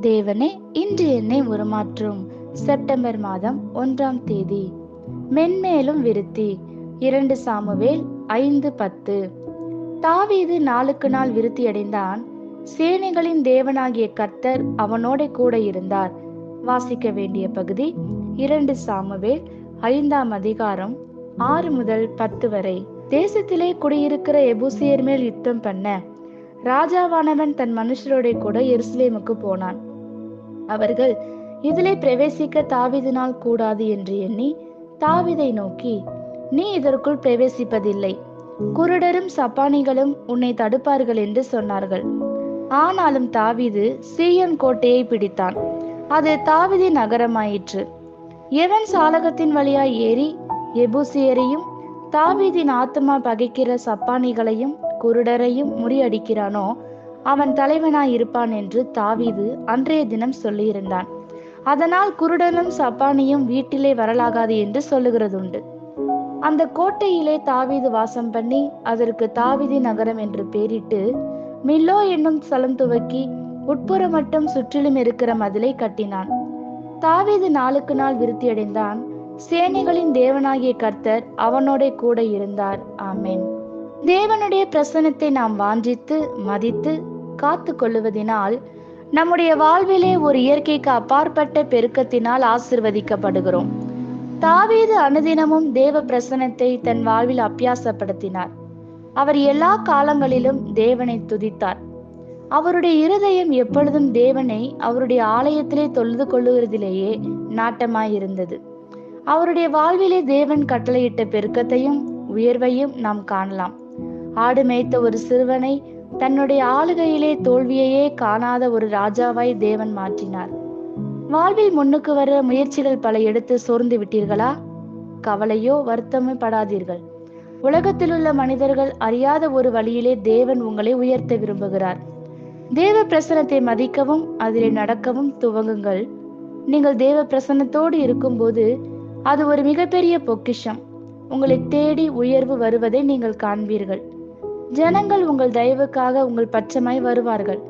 தேவனே இன்று என்னை உருமாற்றும். செப்டம்பர் மாதம் ஒன்றாம் தேதி. மென்மேலும் விருத்தி. இரண்டு சாமுவேல் ஐந்து பத்து. தாவீது நாளுக்கு நாள் விருத்தியடைந்தான். சேனைகளின் தேவனாகிய கர்த்தர் அவனோட கூட இருந்தார். வாசிக்க வேண்டிய பகுதி இரண்டு சாமுவேல் ஐந்தாம் அதிகாரம் ஆறு முதல் பத்து வரை. தேசத்திலே குடியிருக்கிற எபூசியர் மேல் யுத்தம் பண்ண. ராஜாவானவன் தன் மனுஷரோட கூட எருசலேமுக்கு போனான். அவர்கள் இதிலே பிரவேசிக்க தாவிதினால் கூடாது என்று எண்ணி தாவிதை நோக்கி நீ இதற்குள் பிரவேசிப்பதில்லை. குருடரும் சப்பானிகளும் உன்னை தடுப்பார்கள் என்று சொன்னார்கள். ஆனாலும் தாவிது சீயன் கோட்டையை பிடித்தான். அது தாவிதி நகரமாயிற்று. எவன் சாலகத்தின் வழியாய் ஏறி எபூசியரையும் தாவிதின் ஆத்மா பகைக்கிற சப்பானிகளையும் குருடரையும் முறியடிக்கிறானோ அவன் தலைவனாய் இருப்பான் என்று தாவீது அன்றைய தினம் சொல்லியிருந்தான். அதனால் குருடனும் சப்பானியும் வீட்டிலே வரலாகாது என்று சொல்லுகிறதுண்டு. அந்த கோட்டையிலே தாவீது வாசம் பண்ணி அதற்கு தாவீதி நகரம் என்று பெயரிட்டு மில்லோ என்னும் ஸ்தலம் துவக்கி உட்புற மட்டும் சுற்றிலும் இருக்கிற மதிலை கட்டினான். தாவீது நாளுக்கு நாள் விருத்தியடைந்தான். சேனைகளின் தேவனாகிய கர்த்தர் அவனோட கூட இருந்தார். ஆமேன். தேவனுடைய பிரசனத்தை நாம் வாஞ்சித்து மதித்து காத்து கொள்ளுவதினால் நம்முடைய வாழ்விலே ஒரு இயற்கைக்கு அப்பாற்பட்ட பெருக்கத்தினால் ஆசிர்வதிக்கப்படுகிறோம். தாவீது அனுதினமும் தேவ பிரசனத்தை தன் வாழ்வில் அபியாசப்படுத்தினார் அவர் எல்லா காலங்களிலும் தேவனை துதித்தார். அவருடைய இருதயம் எப்பொழுதும் தேவனை அவருடைய ஆலயத்திலே தொழுது கொள்ளுகிறதிலேயே நாட்டமாயிருந்தது. அவருடைய வாழ்விலே தேவன் கட்டளையிட்ட பெருக்கத்தையும் உயர்வையும் நாம் காணலாம். ஆடு மேய்த்த ஒரு சிறுவனை தன்னுடைய ஆளுகையிலே தோல்வியையே காணாத ஒரு ராஜாவாய் தேவன் மாற்றினார். வாழ்வில் முன்னுக்கு வர முயற்சிகள் பல எடுத்து சோர்ந்து விட்டீர்களா? கவலையோ வருத்தமோ படாதீர்கள். உலகத்தில் உள்ள மனிதர்கள் அறியாத ஒரு வழியிலே தேவன் உங்களை உயர்த்த விரும்புகிறார். தேவ பிரசனத்தை மதிக்கவும் அதிலே நடக்கவும் துவங்குங்கள். நீங்கள் தேவ பிரசனத்தோடு இருக்கும்போது அது ஒரு மிகப்பெரிய பொக்கிஷம். உங்களை தேடி உயர்வு வருவதை நீங்கள் காண்பீர்கள். ஜனங்கள் உங்கள் தயவுக்காக உங்கள் பட்சமாய் வருவார்கள்.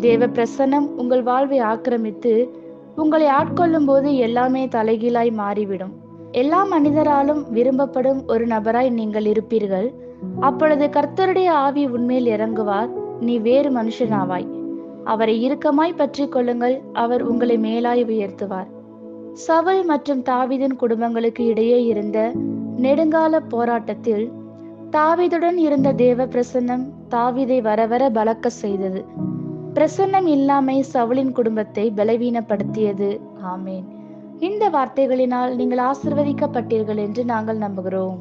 தேவ பிரசன்னம் உங்கள் வாழ்வை ஆக்கிரமித்து உங்களை ஆட்கொள்ளும் போது எல்லாமே தலைகீழாய் மாறிவிடும். எல்லா மனிதராலும் விரும்பப்படும் ஒரு நபராய் நீங்கள் இருப்பீர்கள். அப்பொழுது கர்த்தருடைய ஆவி உண்மையில் இறங்குவார் நீ வேறு மனுஷனாவாய். அவரை இறுக்கமாய் பற்றி கொள்ளுங்கள் அவர் உங்களை மேலாய் உயர்த்துவார். சவல் மற்றும் தாவிதின் குடும்பங்களுக்கு இடையே இருந்த நெடுங்கால போராட்டத்தில் தாவிதுடன் இருந்த தேவ பிரசன்னம் தாவிதை வர வர பலக்க செய்தது. பிரசன்னம் இல்லாமை சவுளின் குடும்பத்தை பலவீனப்படுத்தியது. ஆமேன். இந்த வார்த்தைகளினால் நீங்கள் ஆசிர்வதிக்கப்பட்டீர்கள் என்று நாங்கள் நம்புகிறோம்.